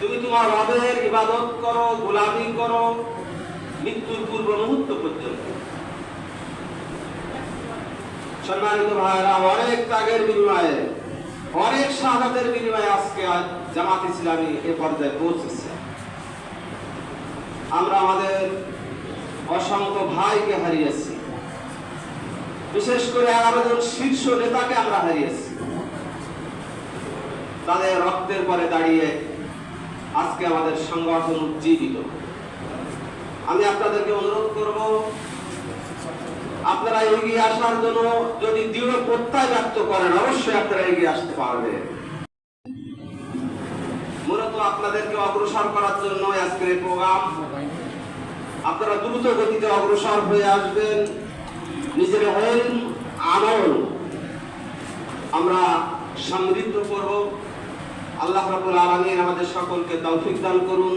তুমি তোমার রবের ইবাদত করো, গোলামি করো, মৃত্যুর পূর্ব মুহূর্ত পর্যন্ত। সম্মানিত ভাইরা অনেক ত্যাগের বিনিময়ে, অনেক শাহাদাতের বিনিময়ে আজকে আজ জামাত ইসলামী এ পর্যায়ে পৌঁছেছে। আমরা আমাদের অসংখ্য ভাইকে হারিয়েছি। বিশেষ করে এগারো জন শীর্ষ নেতাকে আমরা হারিয়েছি। তাদের রক্তের পরে দাঁড়িয়ে আজকে আমাদের সংগঠন উজ্জীবিত আমি আপনাদেরকে অনুরোধ করব, আপনারা এগিয়ে আসার জন্য যদি দৃঢ় প্রত্যয় ব্যক্ত করেন, অবশ্যই আপনারা এগিয়ে আসতে পারবেন। মূলত আপনাদেরকে অগ্রসর করার জন্য আজকের প্রোগ্রাম। আপনারা দ্রুত গতিতে অগ্রসর হয়ে আসবেন। নিজের আমল আমরা সমৃদ্ধ করব। আল্লাহ রাবুল আলমিন আমাদের সকলকে তৌফিক দান করুন।